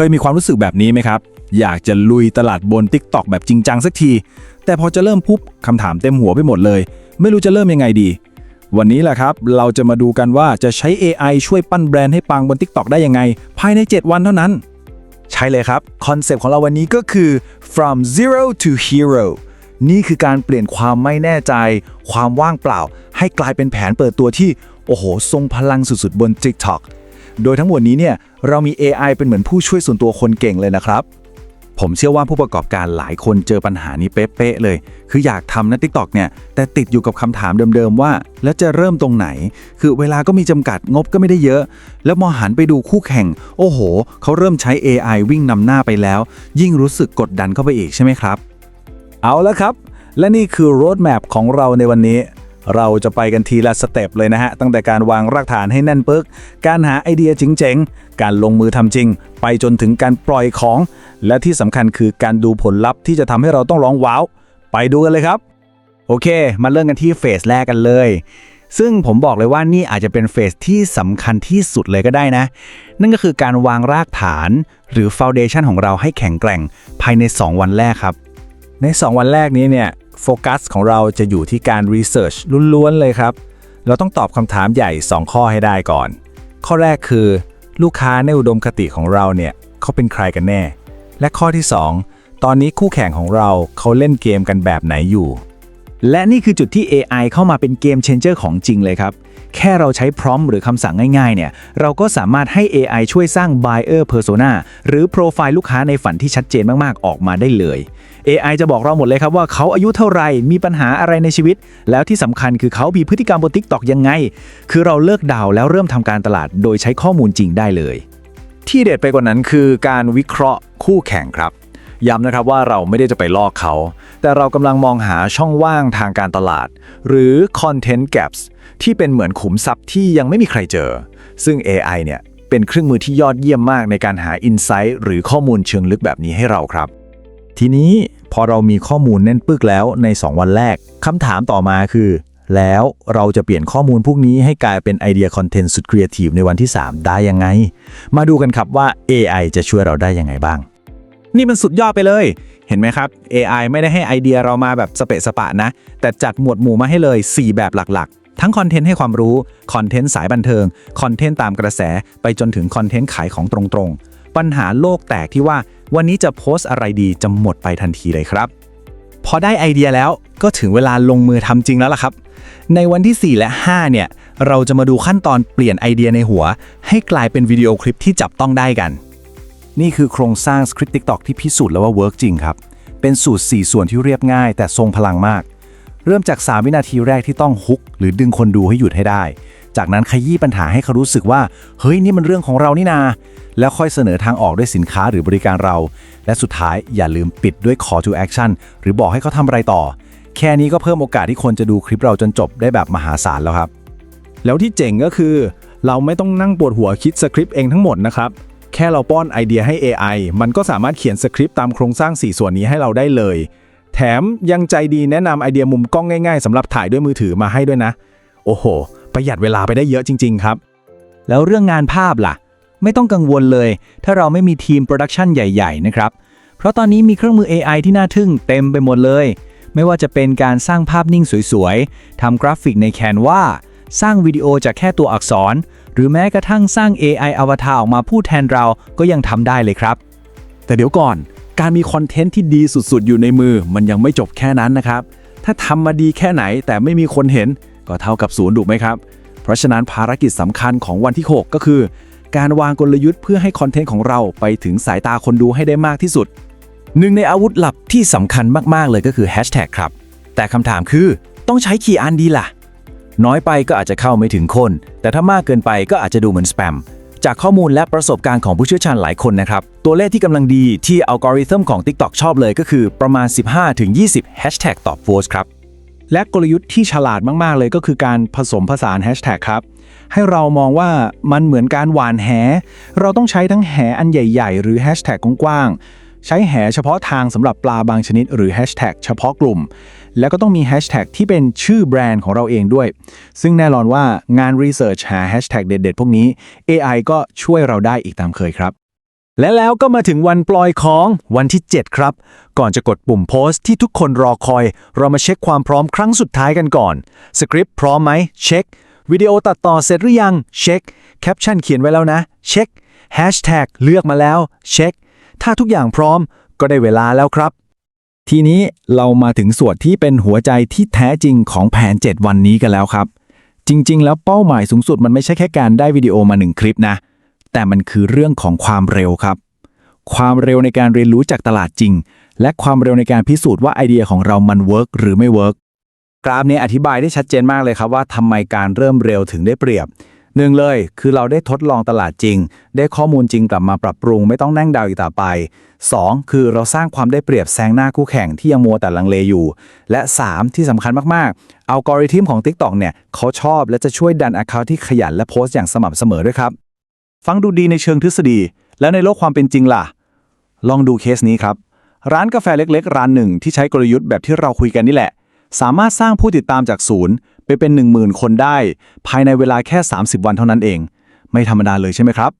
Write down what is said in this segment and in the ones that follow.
เคยมีความรู้สึกแบบนี้ไหมครับ อยากจะลุยตลาดบน TikTok แบบจริงจังสักที แต่พอจะเริ่มปุ๊บคำถามเต็มหัวไปหมดเลย ไม่รู้จะเริ่มยังไงดี วันนี้แหละครับ เราจะมาดูกันว่าจะใช้ AI ช่วยปั้นแบรนด์ให้ปังบน TikTok ได้ยังไง ภายใน 7 วันเท่านั้น ใช่เลยครับ คอนเซปต์ของเราวันนี้ก็คือ from zero to hero นี่คือการเปลี่ยนความไม่แน่ใจ ความว่างเปล่า ให้กลายเป็นแผนเปิดตัวที่โอ้โหทรงพลังสุดๆบน TikTok โดยทั้งหมดนี้เนี่ยเรามี AI เป็นเหมือนผู้ช่วยส่วนตัวคนเก่งเลยนะครับ ผมเชื่อว่าผู้ประกอบการหลายคนเจอปัญหานี้เป๊ะๆเลย คืออยากทำนะ TikTok เนี่ยแต่ติดอยู่กับคำถามเดิมๆว่า แล้วจะเริ่มตรงไหน คือเวลาก็มีจำกัดงบก็ไม่ได้เยอะ แล้วมอหันไปดูคู่แข่ง โอ้โหเขาเริ่มใช้ AI วิ่งนำหน้าไปแล้ว ยิ่งรู้สึกกดดันเข้าไปอีกใช่ไหมครับ เอาละครับ และนี่คือโรดแมพของเราในวันนี้ เราจะไปกันทีละสเต็ปเลยนะฮะ ตั้งแต่การวางรากฐานให้แน่นปึก การหาไอเดียเจ๋งๆ การลงมือทำจริง ไปจนถึงการปล่อยของ และที่สำคัญคือการดูผลลัพธ์ที่จะทำให้เราต้องร้องว้าว ไปดูกันเลยครับ โอเค มาเริ่มกันที่เฟสแรกกันเลย ซึ่งผมบอกเลยว่านี่อาจจะเป็นเฟสที่สำคัญที่สุดเลยก็ได้นะ นั่นก็คือการวางรากฐาน หรือฟ u n เดชันของเราให้แข็งแกร่งภายใน 2 วันแรกครับใน 2 วันแรกนี้เนี่ย โฟกัสของเราจะอยู่ที่การรีเสิร์ชล้วนๆเลยครับ เราต้องตอบคำถามใหญ่ 2 ข้อให้ได้ก่อน ข้อแรกคือ ลูกค้าในอุดมคติของเราเนี่ยเขาเป็นใครกันแน่ และข้อที่ 2 ตอนนี้คู่แข่งของเราเขาเล่นเกมกันแบบไหนอยู่ และนี่คือจุดที่ AI เข้ามาเป็นเกม changer ของจริงเลยครับ แค่เราใช้พร้อมหรือคำสั่งง่ายๆ เนี่ย เราก็สามารถให้ AI ช่วยสร้าง buyer persona หรือโปรไฟล์ลูกค้าในฝันที่ชัดเจนมากๆ ออกมาได้เลย AI จะบอกเราหมดเลยครับว่าเขาอายุเท่าไหร่ มีปัญหาอะไรในชีวิต แล้วที่สำคัญคือเขามีพฤติกรรมบน TikTok ยังไง คือเราเลิกดาวแล้วเริ่มทำการตลาด โดยใช้ข้อมูลจริงได้เลย ที่เด็ดไปกว่านั้นคือการวิเคราะห์คู่แข่งครับ ย้ำนะครับว่าเราไม่ได้จะไปลอกเขา แต่เรากำลังมองหาช่องว่างทางการตลาด หรือ content gaps ที่เป็นเหมือนขุมทรัพย์ที่ยังไม่มีใครเจอ ซึ่ง AI เนี่ยเป็นเครื่องมือที่ยอดเยี่ยมมากในการหา insight หรือข้อมูลเชิงลึกแบบนี้ให้เราครับ ทีนี้พอเรามีข้อมูลแน่นปึกแล้วใน 2 วันแรกคำถามต่อมาคือ แล้วเราจะเปลี่ยนข้อมูลพวกนี้ให้กลายเป็นไอเดียคอนเทนต์สุดครีเอทีฟในวันที่ 3 ได้ยังไง มาดูกันครับว่า AI จะช่วยเราได้ยังไงบ้าง นี่มันสุดยอดไปเลย เห็นไหมครับ AI ไม่ได้ให้ไอเดียเรามาแบบสเปะสปะนะ แต่จัดหมวดหมู่มาให้เลย 4 แบบหลักๆ ทั้งคอนเทนต์ให้ความรู้ คอนเทนต์สายบันเทิง คอนเทนต์ตามกระแส ไปจนถึงคอนเทนต์ขายของตรงๆ ปัญหาโลกแตกที่ว่า วันนี้จะโพสต์อะไรดีจะหมดไปทันทีเลยครับ พอได้ไอเดียแล้วก็ถึงเวลาลงมือทำจริงแล้วล่ะครับ ในวันที่ 4 และ 5 เนี่ย เราจะมาดูขั้นตอนเปลี่ยนไอเดียในหัว ให้กลายเป็นวิดีโอคลิปที่จับต้องได้กัน นี่คือโครงสร้างสคริปต์ TikTok ที่พิสูจน์แล้วว่าเวิร์กจริงครับ เป็นสูตร 4 ส่วนที่เรียบง่าย แต่ทรงพลังมาก เริ่มจาก 3 วินาทีแรกที่ต้องฮุก หรือดึงคนดูให้หยุดให้ได้ จากนั้นขยี้ปัญหาให้เขารู้สึกว่า เฮ้ย นี่มันเรื่องของเรานี่นา แล้วค่อยเสนอทางออกด้วยสินค้าหรือบริการเรา และสุดท้ายอย่าลืมปิดด้วย call to action หรือบอกให้เขาทำอะไรต่อ แค่นี้ก็เพิ่มโอกาสที่คนจะดูคลิปเราจนจบได้แบบมหาศาลแล้วครับ แล้วที่เจ๋งก็คือ เราไม่ต้องนั่งปวดหัวคิดสคริปต์เองทั้งหมดนะครับ แค่เราป้อนไอเดียให้ AI มันก็สามารถเขียนสคริปต์ตามโครงสร้าง 4 ส่วนนี้ให้เราได้เลย แถมยังใจดีแนะนำไอเดียมุมกล้องง่ายๆสำหรับถ่ายด้วยมือถือมาให้ด้วยนะ โอ้โห ประหยัดเวลาไปได้เยอะจริง ๆ ครับ แล้วเรื่องงานภาพล่ะ ไม่ต้องกังวลเลย ถ้าเราไม่มีทีมโปรดักชันใหญ่ ๆ นะครับ เพราะตอนนี้มีเครื่องมือ AI ที่น่าทึ่งเต็มไปหมดเลย ไม่ว่าจะเป็นการสร้างภาพนิ่งสวยๆทำกราฟิกใน Canva สร้างวิดีโอจากแค่ตัวอักษร หรือแม้กระทั่งสร้าง AI อวตารออกมาพูดแทนเราก็ยังทำได้เลยครับ แต่เดี๋ยวก่อน การมีคอนเทนต์ที่ดีสุดๆ อยู่ในมือ มันยังไม่จบแค่นั้นนะครับ ถ้าทำมาดีแค่ไหนแต่ไม่มีคนเห็น ก็เท่ากับศูนย์ถูกไหมครับ เพราะฉะนั้นภารกิจสำคัญของวันที่ 6 ก็คือ การวางกลยุทธ์เพื่อให้คอนเทนต์ของเราไปถึงสายตาคนดูให้ได้มากที่สุดหนึ่งในอาวุธหลับที่สำคัญมาก ๆ เลยก็คือแฮชแท็กครับ แต่คำถามคือต้องใช้กี่อันดีล่ะ น้อยไปก็อาจจะเข้าไม่ถึงคน แต่ถ้ามากเกินไปก็อาจจะดูเหมือนสแปมจากข้อมูลและประสบการณ์ของผู้เชี่ยวชาญหลายคนนะครับ ตัวเลขที่กำลังดีที่อัลกอริทึมของ TikTok ชอบเลยก็คือประมาณ 15-20 Hashtag ต่อโพสครับ และกลยุทธ์ที่ฉลาดมาก ๆ เลยก็คือการผสมผสานแฮชแท็กครับ ให้เรามองว่ามันเหมือนการหวานแห เราต้องใช้ทั้งแหอันใหญ่ ๆ หรือแฮชแท็กกว้างๆใช้แหเฉพาะทางสำหรับปลาบางชนิด หรือแฮชแท็กเฉพาะกลุ่ม แล้วก็ต้องมีแฮชแท็กที่เป็นชื่อแบรนด์ของเราเองด้วย ซึ่งแน่นอนว่างานรีเสิร์ชหาแฮชแท็กเด็ดๆ พวกนี้ AI ก็ช่วยเราได้อีกตามเคยครับ และแล้วก็มาถึงวันปล่อยของวันที่ 7 ครับ ก่อนจะกดปุ่มโพสต์ที่ทุกคนรอคอย เรามาเช็คความพร้อมครั้งสุดท้ายกันก่อนสคริปต์พร้อมไหมเช็ควิดีโอตัดต่อเสร็จหรือยังเช็คแคปชั่นเขียนไว้แล้วนะ เช็คแฮชแท็กเลือกมาแล้ว เช็ค ถ้าทุกอย่างพร้อมก็ได้เวลาแล้วครับ ทีนี้เรามาถึงส่วนที่เป็นหัวใจที่แท้จริงของแผน 7 วันนี้กันแล้วครับ จริง ๆ แล้วเป้าหมายสูงสุดมันไม่ใช่แค่การได้วิดีโอมาหนึ่งคลิปนะ แต่มันคือเรื่องของความเร็วครับ ความเร็วในการเรียนรู้จากตลาดจริง และความเร็วในการพิสูจน์ว่าไอเดียของเรามันเวิร์กหรือไม่เวิร์กกราฟนี้อธิบายได้ชัดเจนมากเลยครับว่าทำไมการเริ่มเร็วถึงได้เปรียบ หนึ่งเลยคือเราได้ทดลองตลาดจริง ได้ข้อมูลจริงกลับมาปรับปรุง ไม่ต้องนั่งเดาอีกต่อไป 2. คือเราสร้างความได้เปรียบแซงหน้าคู่แข่งที่ยังมัวแต่ลังเลอยู่ และ 3. ที่สำคัญมากๆอัลกอริทึมของ TikTok เนี่ยเขาชอบและจะช่วยดัน Account ที่ขยันและโพสต์อย่างสม่ำเสมอด้วยครับ ฟังดูดีในเชิงทฤษฎี แล้วในโลกความเป็นจริงล่ะ ลองดูเคสนี้ครับร้านกาแฟเล็ก ๆ ร้านหนึ่งที่ใช้กลยุทธ์แบบที่เราคุยกันนี่แหละ สามารถสร้างผู้ติดตามจากศูนย์ ไปเป็น 10,000 คนได้ ภายในเวลาแค่ 30 วันเท่านั้นเอง ไม่ธรรมดาเลยใช่ไหมครับ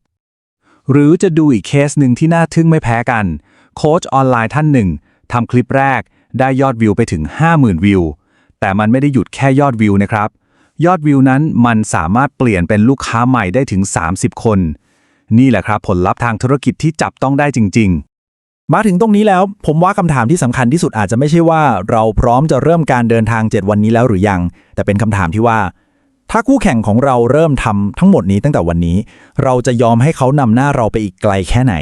หรือจะดูอีกเคสหนึ่งที่น่าทึ่งไม่แพ้กัน โค้ชออนไลน์ท่านหนึ่งทำคลิปแรกได้ยอดวิวไปถึง 50,000 วิว แต่มันไม่ได้หยุดแค่ยอดวิวนะครับ ยอดวิวนั้นมันสามารถเปลี่ยนเป็นลูกค้าใหม่ได้ถึง 30 คน นี่แหละครับผลลัพธ์ทางธุรกิจที่จับต้องได้จริง ๆ มาถึงตรงนี้แล้วผมว่าคำถามที่สำคัญที่สุดอาจจะไม่ใช่ว่าเราพร้อมจะเริ่มการเดินทาง 7 วันนี้แล้วหรือยัง แต่เป็นคำถามที่ว่า ถ้าคู่แข่งของเราเริ่มทำทั้งหมดนี้ตั้งแต่วันนี้ เราจะยอมให้เขานำหน้าเราไปอีกไกลแค่ไหน